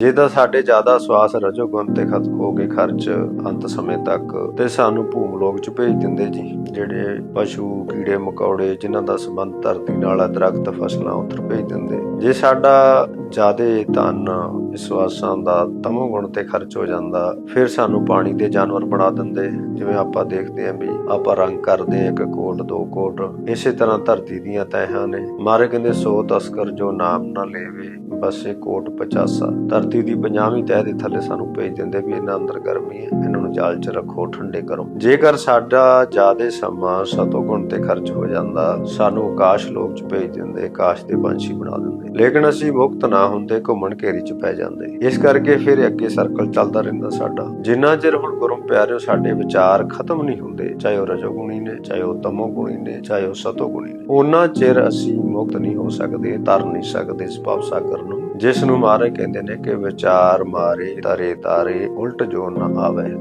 ਜੇ ਤਾਂ ਸਾਡੇ ਜ਼ਿਆਦਾ ਸਵਾਸ ਰਜੋ ਗੁਣ ਤੇ ਖਤਮ ਹੋ ਕੇ ਖਰਚ ਅੰਤ ਸਮੇਂ ਤੱਕ ਤੇ ਸਾਨੂੰ ਭੂਮ ਲੋਕ ਚ ਭੇਜ ਦਿੰਦੇ ਜੀ। ਜਿਹੜੇ ਪਸ਼ੂ, ਕੀੜੇ, ਮਕੌੜੇ ਜਿਨ੍ਹਾਂ ਦਾ ਸੰਬੰਧ ਧਰਤੀ ਨਾਲ ਹੈ ਦਰਖਤ ਫਸਲਾਂ ਉੱਧਰ ਭੇਜ ਦਿੰਦੇ। ਜੇ ਸਾਡਾ ਜਿਆਦੇ ਧਨ ਵਿਸ਼ਵਾਸਾਂ ਦਾ ਤਮੋ ਗੁਣ ਤੇ ਖਰਚ ਹੋ ਜਾਂਦਾ, ਫਿਰ ਸਾਨੂੰ ਪਾਣੀ ਦੇ ਜਾਨਵਰ ਬਣਾ ਦਿੰਦੇ। ਜਿਵੇਂ ਆਪਾਂ ਦੇਖਦੇ ਆਂ ਵੀ ਆਪਾਂ ਰੰਗ ਕਰਦੇ ਆਂ ਇੱਕ ਕੋਟ, ਦੋ ਕੋਟ, ਇਸੇ ਤਰ੍ਹਾਂ ਧਰਤੀ ਦੀਆਂ ਤਹਿਾਂ ਨੇ। ਮਾਰੇ ਕਹਿੰਦੇ, ਸੋ ਤਸਕਰ ਜੋ ਨਾਮ ਨਾ ਲੈਵੇ, ਬਸ ਇਹ ਕੋਟ 50 ਧਰਤੀ ਦੀ 50ਵੀਂ ਤਹਿ ਦੇ ਥੱਲੇ ਸਾਨੂੰ ਭੇਜ ਦਿੰਦੇ ਵੀ ਇਹਨਾਂ ਅੰਦਰ ਗਰਮੀ ਹੈ, ਇਹਨਾਂ ਨੂੰ ਜਾਲ 'ਚ ਰੱਖੋ, ਠੰਡੇ ਕਰੋ। ਜੇਕਰ ਸਾਡਾ ਜਿਆਦੇ ਸਮਾਂ ਸਤੋ ਗੁਣ ਤੇ ਖਰਚ ਹੋ ਜਾਂਦਾ, ਸਾਨੂੰ ਆਕਾਸ਼ ਲੋਕ 'ਚ ਭੇਜ ਦਿੰਦੇ, ਆਕਾਸ਼ ਦੇ ਪੰਛੀ ਬਣਾ ਦਿੰਦੇ। ਲੇਕਿਨ ਅਸੀਂ ਮੁਕਤ ਨਾ ਹੁੰਦੇ ਘੁੰਮਣ ਘੇਰੀ 'ਚ ਪੈ ਜਾਂਦੇ। ਇਸ ਕਰਕੇ ਫਿਰ ਅੱਗੇ ਸਰਕਲ ਚੱਲਦਾ ਰਹਿੰਦਾ ਸਾਡਾ। ਜਿੰਨਾ ਚਿਰ ਹੁਣ ਗੁਰਮ ਪਿਆਰਿਓ ਸਾਡੇ ਵਿਚਾਰ ਖਤਮ ਨਹੀਂ ਹੁੰਦੇ, ਚਾਹੇ ਉਹ ਰਜੋਗੁਣੀ ਨੇ, ਚਾਹੇ ਉਹ ਤਮੋਗੁਣੀ ਨੇ, ਚਾਹੇ ਉਹ ਸਤੋਗੁਣੀ ਨੇ, ਉਹਨਾਂ ਚਿਰ ਅਸੀਂ ਮੁਕਤ ਨਹੀਂ ਹੋ ਸਕਦੇ, ਤਰ ਨਹੀਂ ਸਕਦੇ ਇਸ ਭਵ ਸਾਗਰ ਨੂੰ। ਜਿਸ ਨੂੰ ਮਾਰੇ ਕਹਿੰਦੇ ਨੇ ਕਿ ਵਿਚਾਰ ਮਾਰੇ, ਤਰੇ ਤਾਰੇ, ਉਲਟ ਜੋ ਨਾ ਆਵੇ।